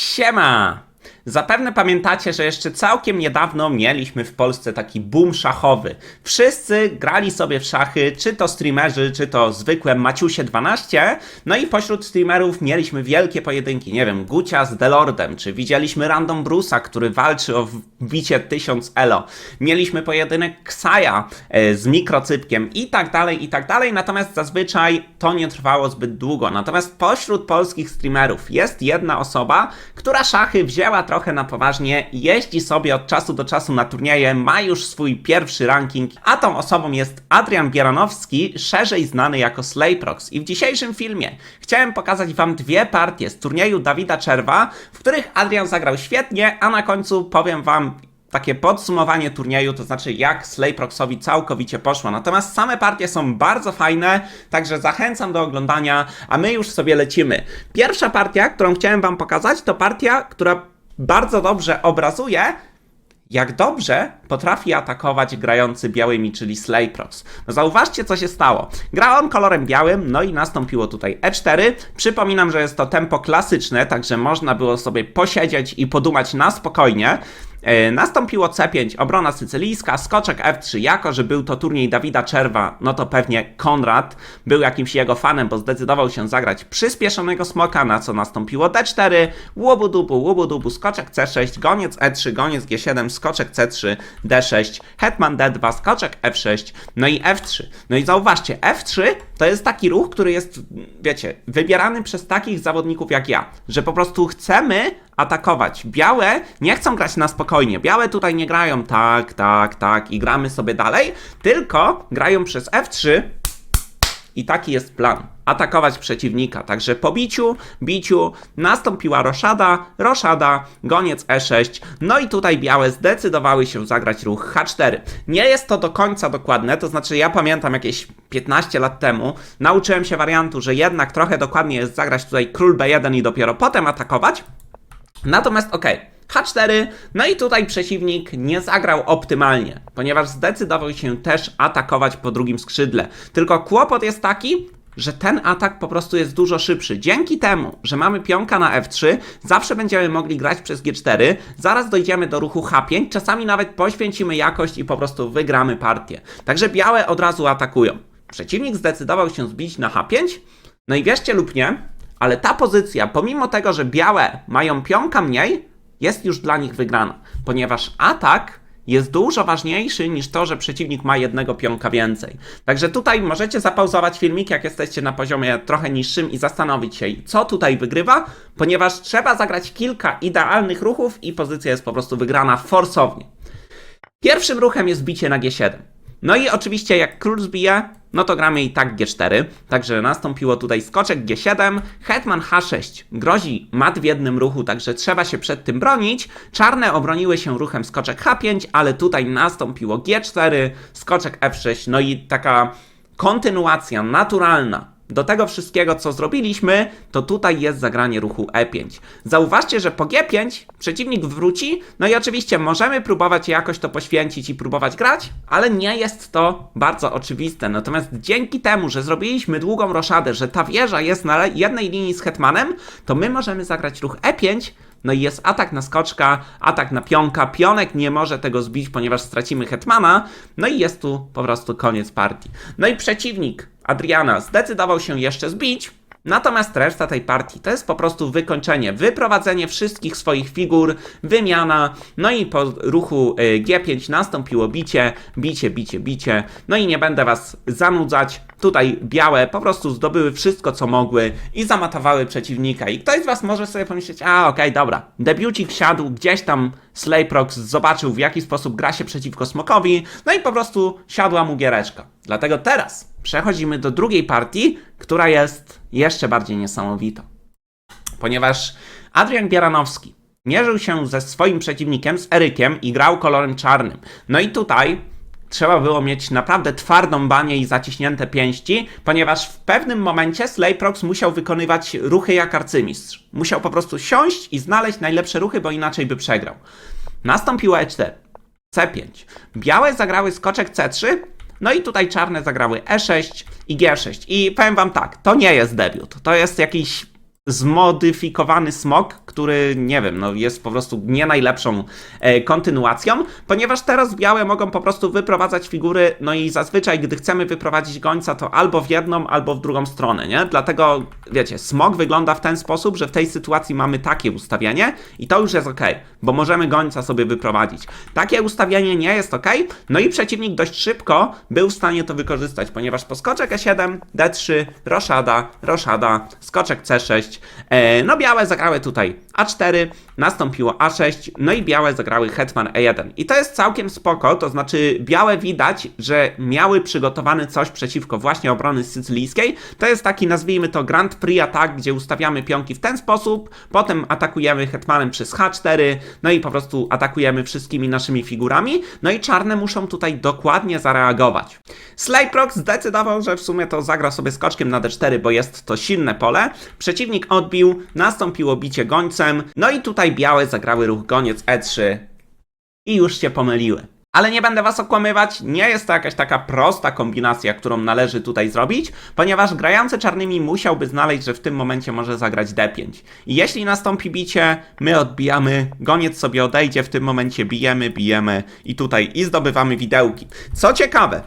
Siema! Zapewne pamiętacie, że jeszcze całkiem niedawno mieliśmy w Polsce taki boom szachowy. Wszyscy grali sobie w szachy, czy to streamerzy, czy to zwykłe Maciusie 12. No i pośród streamerów mieliśmy wielkie pojedynki, nie wiem, Gucia z Delordem, czy widzieliśmy Random Bruce'a, który walczy o wbicie 1000 elo. Mieliśmy pojedynek Ksaja e, z mikrocypkiem i tak dalej, i tak dalej. Natomiast zazwyczaj to nie trwało zbyt długo. Natomiast pośród polskich streamerów jest jedna osoba, która szachy wzięła trochę na poważnie, jeździ sobie od czasu do czasu na turnieje, ma już swój pierwszy ranking, a tą osobą jest Adrian Bieranowski, szerzej znany jako Slayprox. I w dzisiejszym filmie chciałem pokazać Wam dwie partie z turnieju Dawida Czerwa, w których Adrian zagrał świetnie, a na końcu powiem Wam takie podsumowanie turnieju, to znaczy jak Slayproxowi całkowicie poszło. Natomiast same partie są bardzo fajne, także zachęcam do oglądania, a my już sobie lecimy. Pierwsza partia, którą chciałem Wam pokazać, to partia, która bardzo dobrze obrazuje, jak dobrze potrafi atakować grający białymi, czyli Slayprox. No zauważcie, co się stało. Grał on kolorem białym, no i nastąpiło tutaj E4. Przypominam, że jest to tempo klasyczne, także można było sobie posiedzieć i podumać na spokojnie. E, Nastąpiło C5, obrona sycylijska, skoczek F3. Jako, że był to turniej Dawida Czerwa, no to pewnie Konrad był jakimś jego fanem, bo zdecydował się zagrać przyspieszonego smoka, na co nastąpiło D4, łobudubu, łobudubu, skoczek C6, goniec E3, goniec G7, skoczek C3, D6, hetman D2, skoczek F6, no i F3. No i zauważcie, F3 to jest taki ruch, który jest, wiecie, wybierany przez takich zawodników jak ja, że po prostu chcemy atakować. Białe nie chcą grać na spokojnie. Białe tutaj nie grają tak, tak, tak i gramy sobie dalej, tylko grają przez F3 i taki jest plan. Atakować przeciwnika. Także po biciu, biciu nastąpiła roszada, roszada, goniec E6. No i tutaj białe zdecydowały się zagrać ruch H4. Nie jest to do końca dokładne, to znaczy ja pamiętam jakieś 15 lat temu nauczyłem się wariantu, że jednak trochę dokładnie jest zagrać tutaj król B1 i dopiero potem atakować. Natomiast okej. H4, no i tutaj przeciwnik nie zagrał optymalnie, ponieważ zdecydował się też atakować po drugim skrzydle. Tylko kłopot jest taki, że ten atak po prostu jest dużo szybszy. Dzięki temu, że mamy pionka na F3, zawsze będziemy mogli grać przez G4, zaraz dojdziemy do ruchu H5, czasami nawet poświęcimy jakość i po prostu wygramy partię. Także białe od razu atakują. Przeciwnik zdecydował się zbić na H5, no i wierzcie lub nie, ale ta pozycja, pomimo tego, że białe mają pionka mniej, jest już dla nich wygrana, ponieważ atak jest dużo ważniejszy niż to, że przeciwnik ma jednego pionka więcej. Także tutaj możecie zapauzować filmik, jak jesteście na poziomie trochę niższym i zastanowić się, co tutaj wygrywa, ponieważ trzeba zagrać kilka idealnych ruchów i pozycja jest po prostu wygrana forsownie. Pierwszym ruchem jest bicie na G7. No i oczywiście jak król zbije, no to gramy i tak G4. Także nastąpiło tutaj skoczek G7, hetman H6. Grozi mat w jednym ruchu, także trzeba się przed tym bronić. Czarne obroniły się ruchem skoczek H5, ale tutaj nastąpiło G4, skoczek F6. No i taka kontynuacja naturalna do tego wszystkiego, co zrobiliśmy, to tutaj jest zagranie ruchu E5. Zauważcie, że po G5 przeciwnik wróci, no i oczywiście możemy próbować jakoś to poświęcić i próbować grać, ale nie jest to bardzo oczywiste. Natomiast dzięki temu, że zrobiliśmy długą roszadę, że ta wieża jest na jednej linii z hetmanem, to my możemy zagrać ruch E5, no i jest atak na skoczka, atak na pionka. Pionek nie może tego zbić, ponieważ stracimy hetmana. No i jest tu po prostu koniec partii. No i przeciwnik Adriana zdecydował się jeszcze zbić. Natomiast reszta tej partii to jest po prostu wykończenie, wyprowadzenie wszystkich swoich figur, wymiana, no i po ruchu y, G5 nastąpiło bicie, bicie, bicie, bicie, no i nie będę was zanudzać, tutaj białe po prostu zdobyły wszystko co mogły i zamatowały przeciwnika. I ktoś z was może sobie pomyśleć, a okej, dobra, debiucik siadł gdzieś tam Slayprox zobaczył w jaki sposób gra się przeciwko Smokowi, no i po prostu siadła mu giereczka. Dlatego teraz przechodzimy do drugiej partii, która jest jeszcze bardziej niesamowita. Ponieważ Adrian Bieranowski mierzył się ze swoim przeciwnikiem, z Erykiem i grał kolorem czarnym. No i tutaj trzeba było mieć naprawdę twardą banię i zaciśnięte pięści, ponieważ w pewnym momencie Slayprox musiał wykonywać ruchy jak arcymistrz. Musiał po prostu siąść i znaleźć najlepsze ruchy, bo inaczej by przegrał. Nastąpiło E4, C5. Białe zagrały skoczek C3, no i tutaj czarne zagrały E6 i G6. I powiem wam tak, to nie jest debiut. To jest jakiś zmodyfikowany smok, który nie wiem, no jest po prostu nie najlepszą e, kontynuacją, ponieważ teraz białe mogą po prostu wyprowadzać figury, no i zazwyczaj, gdy chcemy wyprowadzić gońca, to albo w jedną, albo w drugą stronę, nie? Dlatego, wiecie, smok wygląda w ten sposób, że w tej sytuacji mamy takie ustawienie i to już jest ok, bo możemy gońca sobie wyprowadzić. Takie ustawienie nie jest ok, no i przeciwnik dość szybko był w stanie to wykorzystać, ponieważ po skoczek E7, D3, roszada, roszada, skoczek C6, e, no białe zagrały tutaj A4, nastąpiło A6, no i białe zagrały hetman E1. I to jest całkiem spoko, to znaczy białe widać, że miały przygotowany coś przeciwko właśnie obrony sycylijskiej. To jest taki, nazwijmy to Grand Prix atak, gdzie ustawiamy pionki w ten sposób, potem atakujemy hetmanem przez H4, no i po prostu atakujemy wszystkimi naszymi figurami, no i czarne muszą tutaj dokładnie zareagować. Slayprox zdecydował, że w sumie to zagra sobie skoczkiem na D4, bo jest to silne pole. Przeciwnik odbił, nastąpiło bicie gońcem, no i tutaj białe zagrały ruch goniec E3 i już się pomyliły. Ale nie będę was okłamywać, nie jest to jakaś taka prosta kombinacja, którą należy tutaj zrobić, ponieważ grający czarnymi musiałby znaleźć, że w tym momencie może zagrać D5. I jeśli nastąpi bicie, my odbijamy, goniec sobie odejdzie, w tym momencie bijemy, bijemy i tutaj i zdobywamy widełki. Co ciekawe,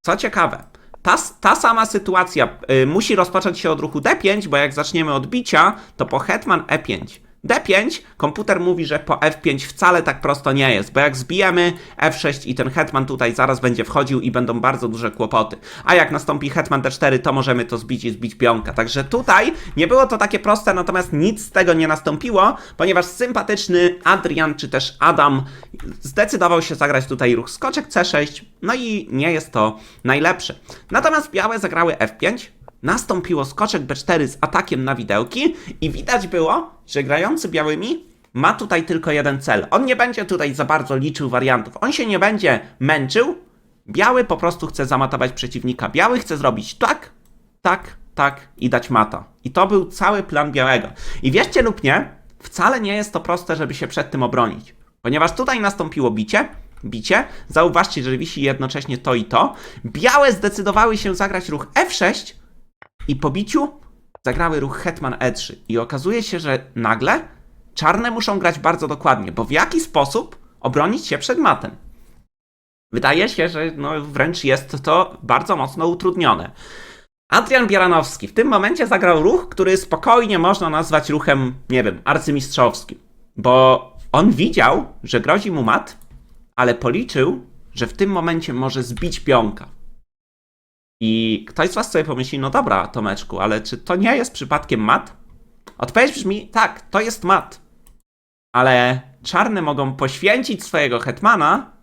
co ciekawe, ta, ta sama sytuacja y, musi rozpocząć się od ruchu D5, bo jak zaczniemy od bicia, to po hetman E5. D5, komputer mówi, że po F5 wcale tak prosto nie jest, bo jak zbijemy F6 i ten hetman tutaj zaraz będzie wchodził i będą bardzo duże kłopoty. A jak nastąpi hetman D4, to możemy to zbić i zbić pionka. Także tutaj nie było to takie proste, natomiast nic z tego nie nastąpiło, ponieważ sympatyczny Adrian czy też Adam zdecydował się zagrać tutaj ruch skoczek C6, no i nie jest to najlepsze. Natomiast białe zagrały F5, nastąpiło skoczek B4 z atakiem na widełki i widać było, że grający białymi ma tutaj tylko jeden cel. On nie będzie tutaj za bardzo liczył wariantów. On się nie będzie męczył. Biały po prostu chce zamatować przeciwnika. Biały chce zrobić tak, tak, tak i dać mata. I to był cały plan białego. I wierzcie lub nie, wcale nie jest to proste, żeby się przed tym obronić. Ponieważ tutaj nastąpiło bicie, bicie. Zauważcie, że wisi jednocześnie to i to. Białe zdecydowały się zagrać ruch F6 i po biciu zagrały ruch hetman E3. I okazuje się, że nagle czarne muszą grać bardzo dokładnie, bo w jaki sposób obronić się przed matem? Wydaje się, że no wręcz jest to bardzo mocno utrudnione. Adrian Bieranowski w tym momencie zagrał ruch, który spokojnie można nazwać ruchem, nie wiem, arcymistrzowskim. Bo on widział, że grozi mu mat, ale policzył, że w tym momencie może zbić pionka. I ktoś z Was sobie pomyśli, no dobra, Tomeczku, ale czy to nie jest przypadkiem mat? Odpowiedź brzmi, tak, to jest mat. Ale czarne mogą poświęcić swojego hetmana,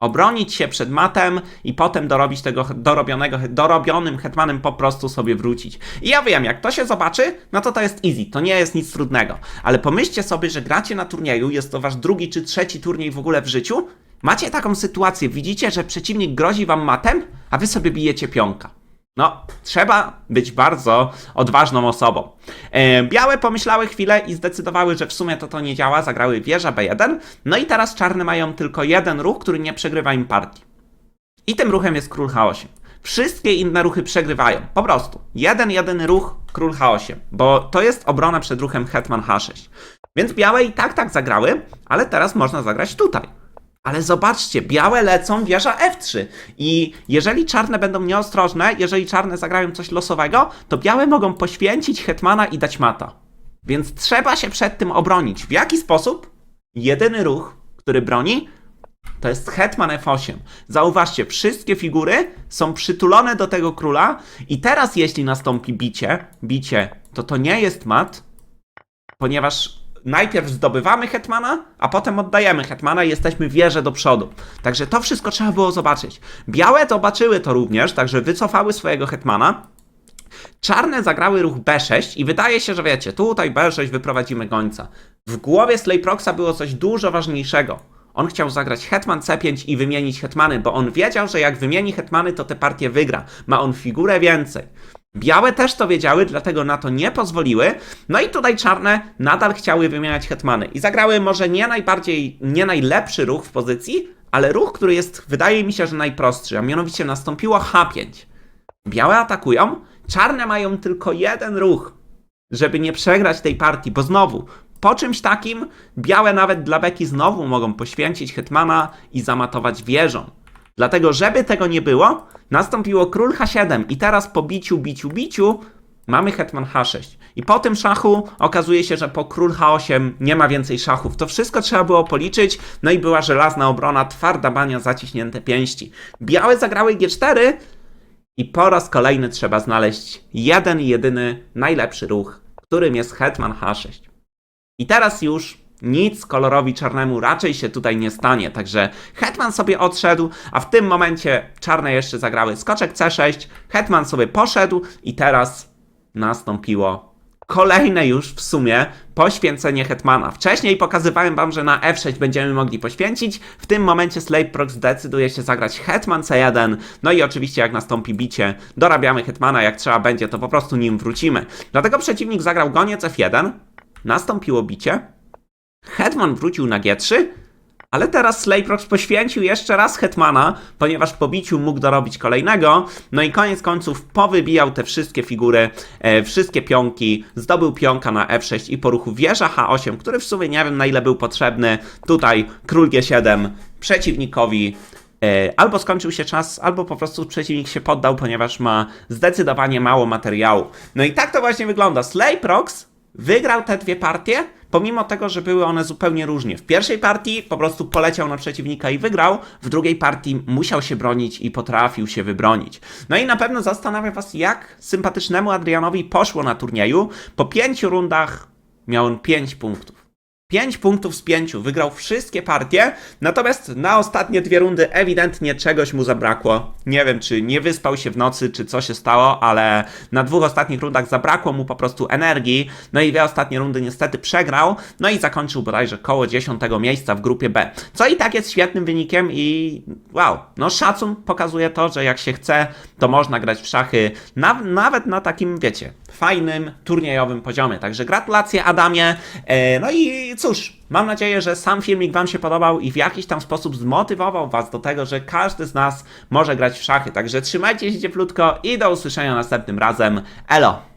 obronić się przed matem i potem dorobić tego dorobionego, dorobionym hetmanem po prostu sobie wrócić. I ja wiem, jak to się zobaczy, no to to jest easy, to nie jest nic trudnego. Ale pomyślcie sobie, że gracie na turnieju, jest to wasz drugi czy trzeci turniej w ogóle w życiu, macie taką sytuację, widzicie, że przeciwnik grozi wam matem, a wy sobie bijecie pionka. No, trzeba być bardzo odważną osobą. E, białe pomyślały chwilę i zdecydowały, że w sumie to to nie działa, zagrały wieża B1. No i teraz czarne mają tylko jeden ruch, który nie przegrywa im partii. I tym ruchem jest król H8. Wszystkie inne ruchy przegrywają. Po prostu. Jeden, jedyny ruch, król H8. Bo to jest obrona przed ruchem hetman H6. Więc białe i tak tak zagrały, ale teraz można zagrać tutaj. Ale zobaczcie, białe lecą wieża F3. I jeżeli czarne będą nieostrożne, jeżeli czarne zagrają coś losowego, to białe mogą poświęcić hetmana i dać mata. Więc trzeba się przed tym obronić. W jaki sposób? Jedyny ruch, który broni, to jest hetman F8. Zauważcie, wszystkie figury są przytulone do tego króla i teraz jeśli nastąpi bicie, bicie, to to nie jest mat, ponieważ najpierw zdobywamy hetmana, a potem oddajemy hetmana i jesteśmy wieże do przodu. Także to wszystko trzeba było zobaczyć. Białe zobaczyły to również, także wycofały swojego hetmana. Czarne zagrały ruch B6 i wydaje się, że wiecie, tutaj B6 wyprowadzimy gońca. W głowie Slayproxa było coś dużo ważniejszego. On chciał zagrać hetman C5 i wymienić hetmany, bo on wiedział, że jak wymieni hetmany, to tę partię wygra. Ma on figurę więcej. Białe też to wiedziały, dlatego na to nie pozwoliły. No i tutaj czarne nadal chciały wymieniać hetmany. I zagrały może nie najbardziej, nie najlepszy ruch w pozycji, ale ruch, który jest, wydaje mi się, że najprostszy, a mianowicie nastąpiło H5. Białe atakują, czarne mają tylko jeden ruch. żeby nie przegrać tej partii, bo znowu, po czymś takim białe nawet dla beki znowu mogą poświęcić hetmana i zamatować wieżą. Dlatego, żeby tego nie było, nastąpiło król H7 i teraz po biciu, biciu, biciu mamy hetman H6. I po tym szachu okazuje się, że po król H8 nie ma więcej szachów. To wszystko trzeba było policzyć, no i była żelazna obrona, twarda bania, zaciśnięte pięści. Białe zagrały G4 i po raz kolejny trzeba znaleźć jeden jedyny najlepszy ruch, którym jest hetman H6. I teraz już nic kolorowi czarnemu raczej się tutaj nie stanie, także hetman sobie odszedł, a w tym momencie czarne jeszcze zagrały skoczek C6, hetman sobie poszedł i teraz nastąpiło kolejne już w sumie poświęcenie hetmana. Wcześniej pokazywałem wam, że na F6 będziemy mogli poświęcić, w tym momencie Slaveprox decyduje się zagrać hetman C1, no i oczywiście jak nastąpi bicie, dorabiamy hetmana, jak trzeba będzie, to po prostu nim wrócimy. Dlatego przeciwnik zagrał goniec F1, nastąpiło bicie, Hetman wrócił na G3, ale teraz Slayprox poświęcił jeszcze raz Hetmana, ponieważ po biciu mógł dorobić kolejnego, no i koniec końców powybijał te wszystkie figury, e, wszystkie pionki, zdobył pionka na F6 i po ruchu wieża H8, który w sumie nie wiem na ile był potrzebny, tutaj król G7 przeciwnikowi E, Albo skończył się czas, albo po prostu przeciwnik się poddał, ponieważ ma zdecydowanie mało materiału. No i tak to właśnie wygląda. Slayprox wygrał te dwie partie, pomimo tego, że były one zupełnie różnie. W pierwszej partii po prostu poleciał na przeciwnika i wygrał, w drugiej partii musiał się bronić i potrafił się wybronić. No i na pewno zastanawia Was, jak sympatycznemu Adrianowi poszło na turnieju. Po pięciu rundach miał on 5 punktów. 5 punktów z 5, wygrał wszystkie partie, natomiast na ostatnie dwie rundy ewidentnie czegoś mu zabrakło. Nie wiem, czy nie wyspał się w nocy, czy co się stało, ale na dwóch ostatnich rundach zabrakło mu po prostu energii, no i dwie ostatnie rundy niestety przegrał, no i zakończył bodajże koło 10 miejsca w grupie B, co i tak jest świetnym wynikiem i wow, no szacun pokazuje to, że jak się chce, to można grać w szachy na, nawet na takim, wiecie, fajnym, turniejowym poziomie. Także gratulacje Adamie. E, no i cóż, mam nadzieję, że sam filmik Wam się podobał i w jakiś tam sposób zmotywował Was do tego, że każdy z nas może grać w szachy. Także trzymajcie się cieplutko i do usłyszenia następnym razem. Elo!